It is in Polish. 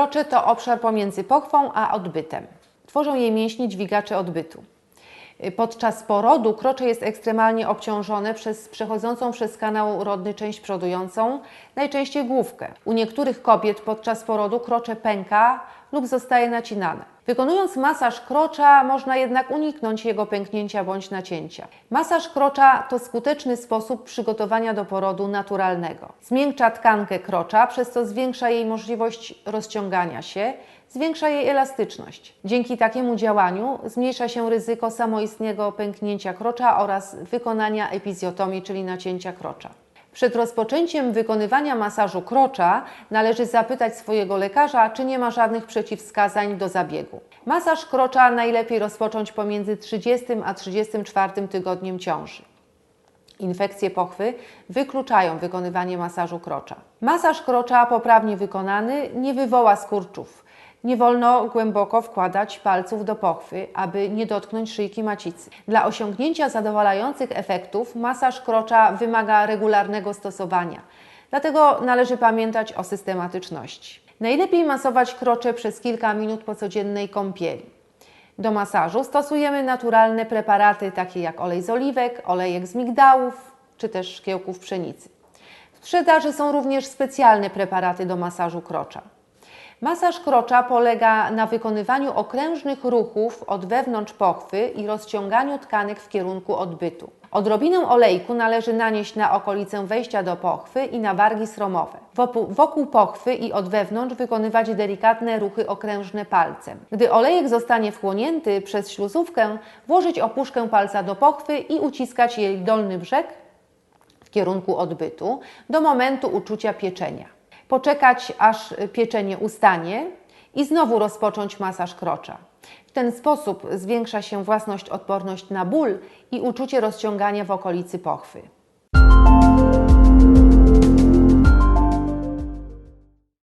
Krocze to obszar pomiędzy pochwą a odbytem. Tworzą je mięśnie dźwigacze odbytu. Podczas porodu krocze jest ekstremalnie obciążone przez przechodzącą przez kanał urodny część przodującą, najczęściej główkę. U niektórych kobiet podczas porodu krocze pęka lub zostaje nacinane. Wykonując masaż krocza można jednak uniknąć jego pęknięcia bądź nacięcia. Masaż krocza to skuteczny sposób przygotowania do porodu naturalnego. Zmiękcza tkankę krocza, przez co zwiększa jej możliwość rozciągania się, zwiększa jej elastyczność. Dzięki takiemu działaniu zmniejsza się ryzyko samoistnego pęknięcia krocza oraz wykonania epizjotomii, czyli nacięcia krocza. Przed rozpoczęciem wykonywania masażu krocza należy zapytać swojego lekarza, czy nie ma żadnych przeciwwskazań do zabiegu. Masaż krocza najlepiej rozpocząć pomiędzy 30 a 34 tygodniem ciąży. Infekcje pochwy wykluczają wykonywanie masażu krocza. Masaż krocza poprawnie wykonany nie wywoła skurczów. Nie wolno głęboko wkładać palców do pochwy, aby nie dotknąć szyjki macicy. Dla osiągnięcia zadowalających efektów masaż krocza wymaga regularnego stosowania. Dlatego należy pamiętać o systematyczności. Najlepiej masować krocze przez kilka minut po codziennej kąpieli. Do masażu stosujemy naturalne preparaty takie jak olej z oliwek, olejek z migdałów czy też szkiełków pszenicy. W sprzedaży są również specjalne preparaty do masażu krocza. Masaż krocza polega na wykonywaniu okrężnych ruchów od wewnątrz pochwy i rozciąganiu tkanek w kierunku odbytu. Odrobinę olejku należy nanieść na okolicę wejścia do pochwy i na wargi sromowe. Wokół, pochwy i od wewnątrz wykonywać delikatne ruchy okrężne palcem. Gdy olejek zostanie wchłonięty przez śluzówkę, włożyć opuszkę palca do pochwy i uciskać jej dolny brzeg w kierunku odbytu do momentu uczucia pieczenia. Poczekać aż pieczenie ustanie i znowu rozpocząć masaż krocza. W ten sposób zwiększa się własność odporność na ból i uczucie rozciągania w okolicy pochwy.